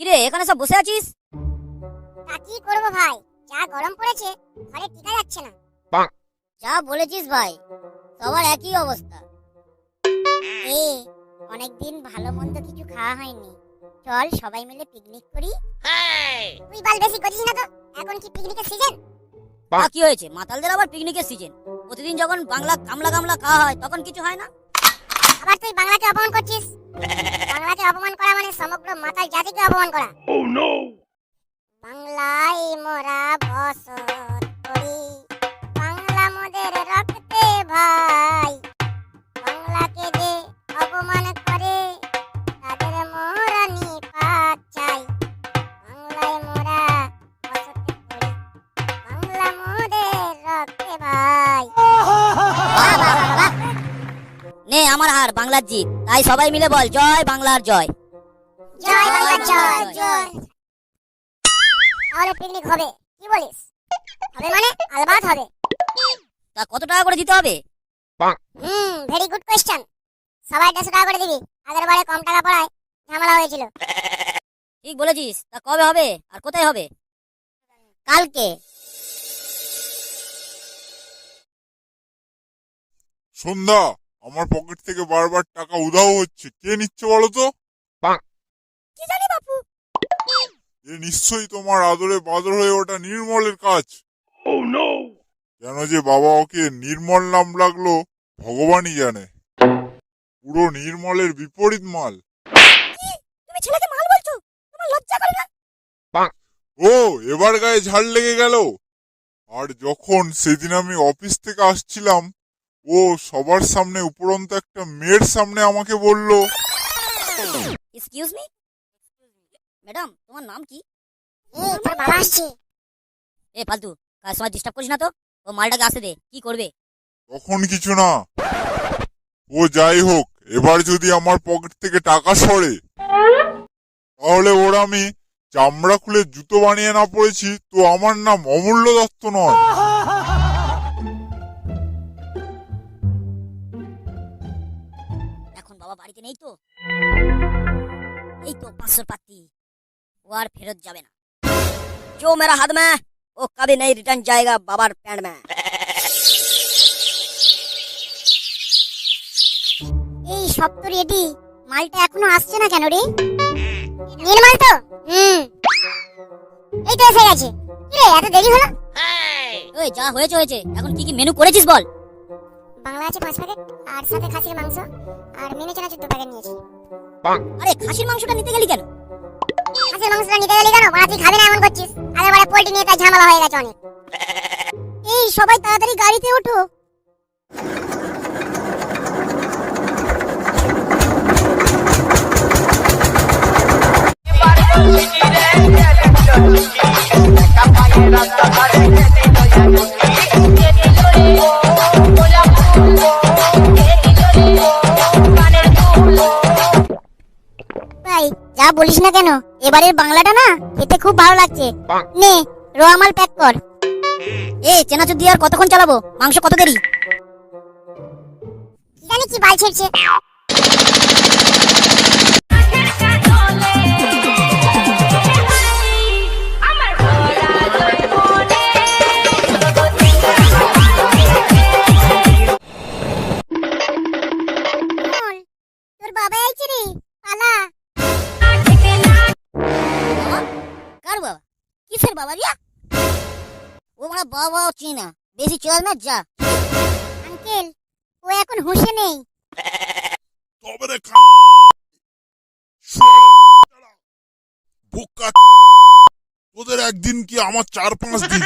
কিরে এখানে সব বসে আছিস? তা কি করব ভাই? যা গরম পড়েছে ঘরে টিকা যাচ্ছে না। যা বলেছিস ভাই সবার একই অবস্থা। এ অনেকদিন ভালো মন্দ কিছু খাওয়া হয়নি। চল সবাই মিলে পিকনিক করি। তুই বাল বেশি করিস না তো এখন কি পিকনিকের সিজন তা কি হয়েছে? মাতালদের আবার পিকনিকের সিজন প্রতিদিন যখন বাংলা কামলা কামলা খাওয়া হয় তখন কিছু হয় না? আবার তুই বাংলাকে অপমান করছিস? বাংলাকে অপমান করা মানে সমগ্র মাতাল জাতিকে অপমান করা। ও নো বাংলায় মোরা বসত করি। বাংলা মোদের রক্তে ভাই। আমার হার বাংলার জিত। তাই সবাই মিলে বল জয় বাংলার জয়। জয় বাংলা জয় জয়। তাহলে পিকনিক হবে কি বলিস? হবে মানে আলবাত হবে। তা কত টাকা করে দিতে হবে? হুম ভেরি গুড কোয়েশ্চেন সবাই দেড়শো টাকা করে দিবি আগের বারে কম টাকা পড়ায় ঝামেলা হয়েছিল। ঠিক বলেছিস তা কবে হবে? আর কোথায় হবে? কালকে। সন্ধ্যা। আমার পকেট থেকে বারবার টাকা উধাও হচ্ছে। কে নিচ্ছে বলো তো? কি জানি বাপু? এ নিশ্চয়ই তোমার আদরে বাদর হয়ে ওটা নির্মলের কাজ। কেন যে বাবা ওকে নির্মল নাম লাগল ভগবানই জানে। পুরো নির্মলের বিপরীত মাল। তুমি ছেলেকে মাল বলছো? তোমার লজ্জা করে না? ও এবার গায়ে ঝাড় লেগে গেল। আর যখন সেদিন আমি অফিস থেকে আসছিলাম ও সবার সামনে উপরন্ত একটা মেয়ের সামনে আমাকে বলল। এক্সকিউজ মি ম্যাডাম তোমার নাম কি? এ তোর বাবা আসছে। এ ফালতু কার সময় ডিস্টার্ব করিস না তো? ও মালটাকে আসতে দে কি করবে? তখন কিছু না। ও যাই হোক এবার যদি আমার পকেট থেকে টাকা সরে তাহলে ওর আমি চামড়া খুলে জুতো বানিয়ে না পড়েছি তো আমার নাম অমূল্য দত্ত নয়। বাবা বাড়িতে নেই তো এই তো পাঁচশো পাতি ও আর ফেরত যাবে না जो मेरा हाथ में वो कभी नहीं रिटर्न जाएगा बाबर पैंट में এই সব তো রেডি মালটা এখনো আসছে না কেন রে নির্মল তো হুম এই তো এসে গেছে কি রে এত দেরি হলো ওই যা হয়েছে হয়েছে এখন কি কি মেনু করেছিস বল বাংলা আছে পাঁচ প্যাকেট আর সাথে খাসির মাংস আর মিনি চানা চোদ্দ প্যাকেট নিয়েছি। আরে খাসির মাংসটা নিতে গেলি কেন? খাসির মাংসটা নিতে গেলি কেন? বাড়া তুই খাবি না এমন করছিস। আরে বারে পোল্ট্রি নিয়ে তাই ঝামেলা হয়ে গেছে অনেক। এই সবাই তাড়াতাড়ি গাড়িতে ওঠো। যা বলিস না কেন এবারের বাংলাটা না খেতে খুব ভালো লাগছে। নে রোয়ামাল প্যাক কর। এ চেনাচুর দিয়ে আর কতক্ষণ চালাবো? মাংস কত দেরি? জানি কি বাল ছেড়ছে। বাবা রিয়া ও মানে বাবা চিনা। বেশি চল না যা। আঙ্কেল ও এখন হুঁশে নেই। তবে রে তোদের একদিন কি আমার চার পাঁচ দিন?